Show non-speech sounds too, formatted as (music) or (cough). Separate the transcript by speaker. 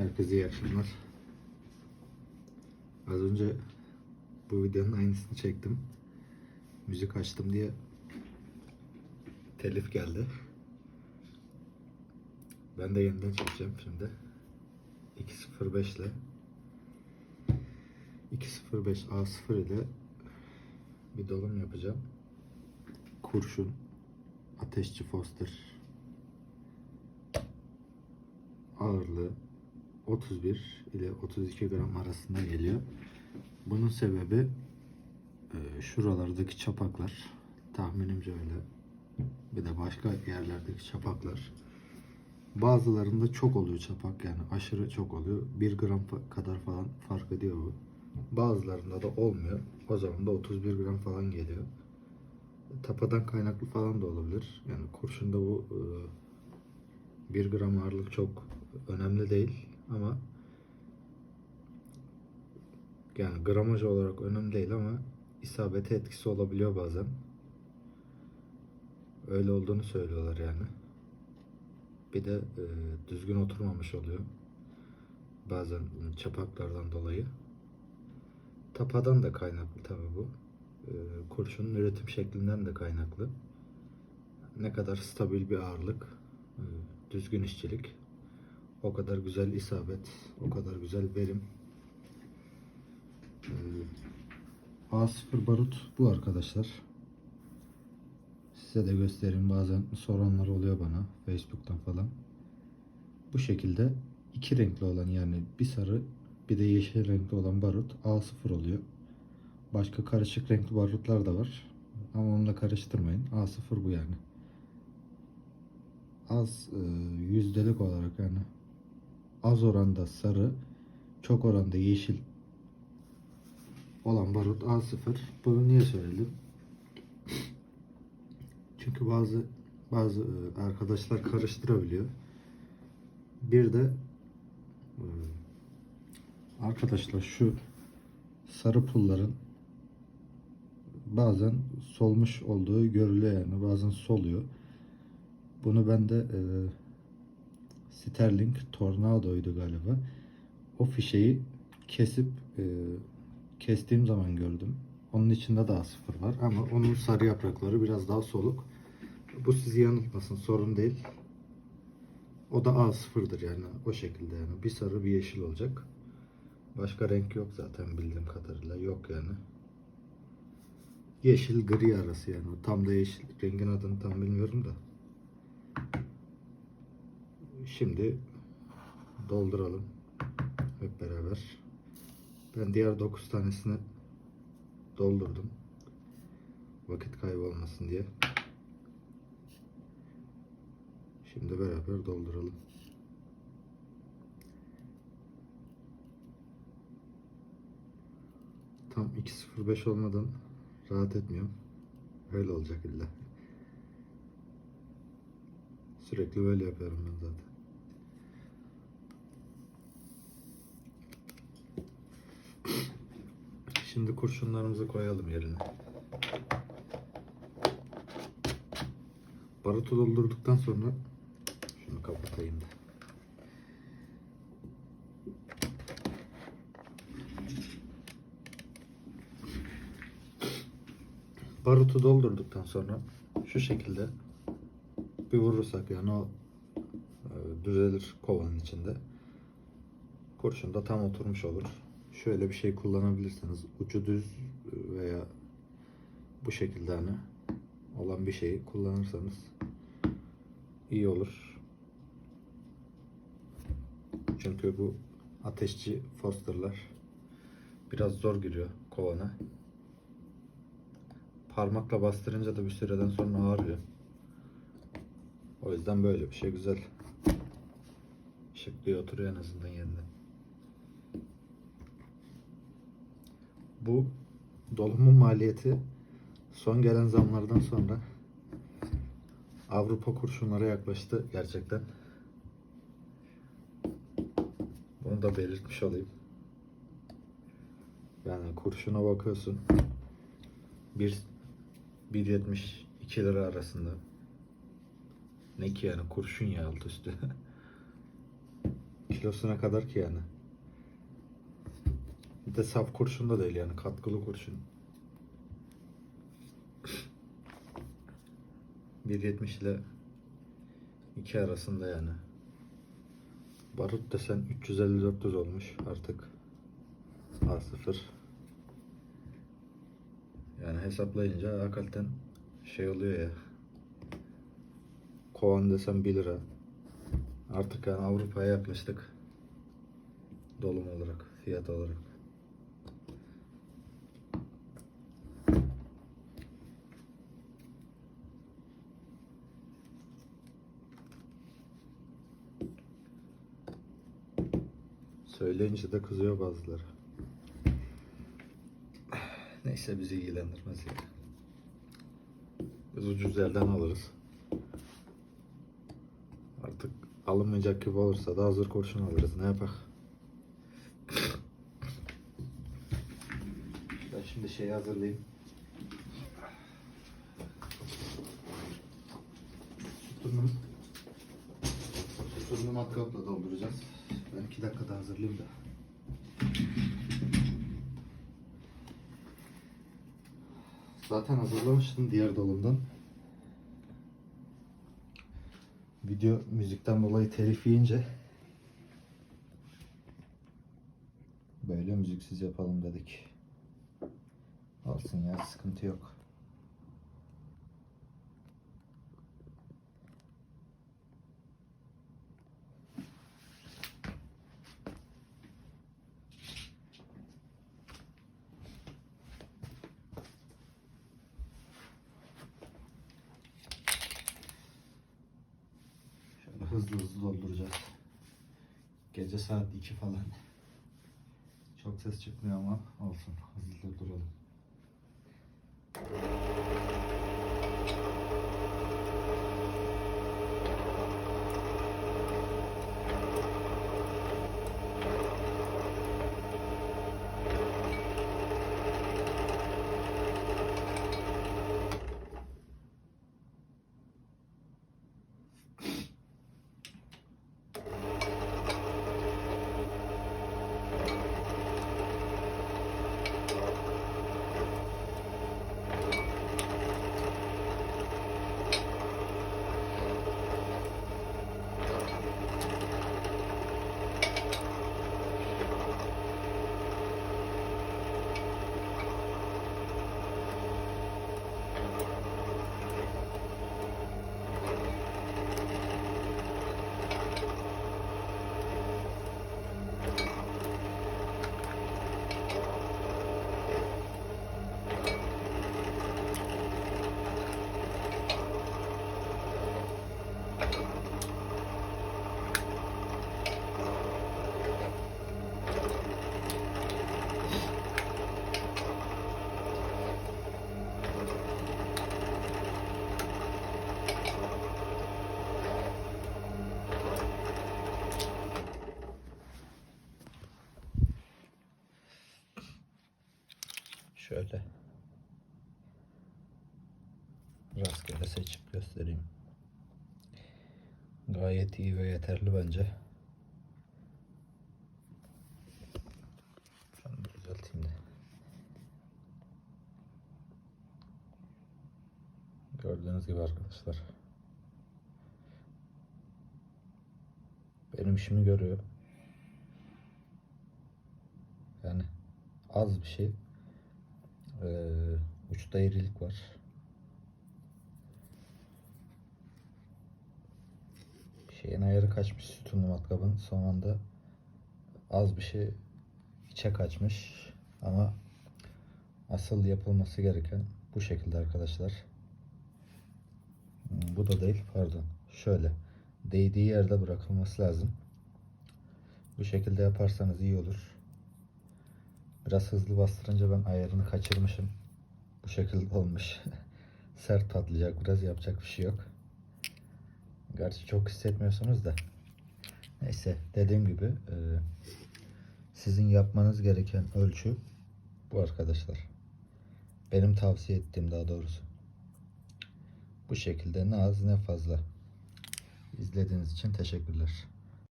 Speaker 1: Herkese iyi akşamlar. Az önce bu videonun aynısını çektim. Müzik açtım diye telif geldi. Ben de yeniden çekeceğim şimdi. 2.05 ile 2.05 A0 ile bir dolum yapacağım. Kurşun, ateşçi Foster, ağırlığı 31 ile 32 gram arasında geliyor. Bunun sebebi e, şuralardaki çapaklar. Tahminimce öyle. Bir de başka yerlerdeki çapaklar. Bazılarında çok oluyor çapak yani aşırı çok oluyor. 1 gram kadar falan fark ediyor bu. Bazılarında da olmuyor. O zaman da 31 gram falan geliyor. Tapadan kaynaklı falan da olabilir. Yani kurşunda bu e, 1 gram ağırlık çok önemli değil ama yani gramaj olarak önemli değil ama isabete etkisi olabiliyor bazen. Öyle olduğunu söylüyorlar yani. Bir de e, düzgün oturmamış oluyor. Bazen çapaklardan dolayı. Tapadan da kaynaklı tabi bu. E, kurşunun üretim şeklinden de kaynaklı. Ne kadar stabil bir ağırlık, e, düzgün işçilik, o kadar güzel isabet, o kadar güzel verim. Ee, A0 barut bu arkadaşlar. Size de göstereyim bazen soranlar oluyor bana Facebook'tan falan. Bu şekilde iki renkli olan yani bir sarı bir de yeşil renkli olan barut A0 oluyor. Başka karışık renkli barutlar da var. Ama onunla karıştırmayın. A0 bu yani. Az e, yüzdelik olarak yani az oranda sarı, çok oranda yeşil olan barut A0. Bunu niye söyledim? Çünkü bazı bazı e, arkadaşlar karıştırabiliyor. Bir de e, arkadaşlar şu sarı pulların bazen solmuş olduğu görülüyor yani bazen soluyor. Bunu ben de e, Sterling Tornado'ydu galiba. O fişeyi kesip e, kestiğim zaman gördüm. Onun içinde daha sıfır var ama onun sarı yaprakları biraz daha soluk. Bu sizi yanıltmasın sorun değil. O da A0'dır yani o şekilde yani. Bir sarı bir yeşil olacak. Başka renk yok zaten bildiğim kadarıyla yok yani. Yeşil gri arası yani. Tam da yeşil rengin adını tam bilmiyorum da. Şimdi dolduralım hep beraber. Ben diğer 9 tanesini doldurdum. Vakit kaybı olmasın diye. Şimdi beraber dolduralım. Tam 2.05 olmadan rahat etmiyorum. Öyle olacak illa. Sürekli böyle yapıyorum ben zaten. Şimdi kurşunlarımızı koyalım yerine. Barutu doldurduktan sonra şunu kapatayım da. Barutu doldurduktan sonra şu şekilde bir vurursak yani o e, düzelir kovanın içinde. Kurşun da tam oturmuş olur. Şöyle bir şey kullanabilirsiniz. Ucu düz veya bu şekilde hani olan bir şeyi kullanırsanız iyi olur. Çünkü bu ateşçi Foster'lar biraz zor giriyor kovana. Parmakla bastırınca da bir süreden sonra ağrıyor. O yüzden böyle bir şey güzel. Şık diye oturuyor en azından yerine. Bu dolumun maliyeti son gelen zamlardan sonra Avrupa kurşunlara yaklaştı gerçekten. Bunu da belirtmiş olayım. Yani kurşuna bakıyorsun. 1 1.72 lira arasında. Ne ki yani kurşun ya alt üstü. (laughs) kilosuna kadar ki yani. Bir de saf kurşun da değil yani katkılı kurşun. 1.70 ile 2 arasında yani. Barut desen 350-400 olmuş artık. A0. Yani hesaplayınca hakikaten şey oluyor ya. Kovan desem 1 lira. Artık yani Avrupa'ya yaklaştık. Dolum olarak, fiyat olarak. Söyleyince de kızıyor bazıları. Neyse bizi ilgilendirmez ya. Biz ucuz yerden alırız. Artık alınmayacak gibi olursa da hazır kurşun alırız. Ne yapak? Ben şimdi şeyi hazırlayayım. Matkapla dolduracağız. Ben iki dakikada hazırlayayım da. Zaten hazırlamıştım diğer dolumdan. Video müzikten dolayı telif yiyince böyle müziksiz yapalım dedik. Olsun ya sıkıntı yok. Şöyle dolduracağız. Gece saat 2 falan. Çok ses çıkmıyor ama olsun. Hızlı dolduralım. Şöyle. Rastgele seçip göstereyim. Gayet iyi ve yeterli bence. Şunu düzelteyim de. Gördüğünüz gibi arkadaşlar. Benim işimi görüyor. Yani az bir şey. Ee, uçta eğrilik var. Şeyin ayarı kaçmış sütunlu matkabın. Son anda az bir şey içe kaçmış. Ama asıl yapılması gereken bu şekilde arkadaşlar. Hmm, Bu da değil pardon. Şöyle. Değdiği yerde bırakılması lazım. Bu şekilde yaparsanız iyi olur. Biraz hızlı bastırınca ben ayarını kaçırmışım. Bu şekilde olmuş. (laughs) Sert patlayacak biraz yapacak bir şey yok. Gerçi çok hissetmiyorsunuz da. Neyse dediğim gibi e, sizin yapmanız gereken ölçü bu arkadaşlar. Benim tavsiye ettiğim daha doğrusu. Bu şekilde ne az ne fazla. İzlediğiniz için teşekkürler.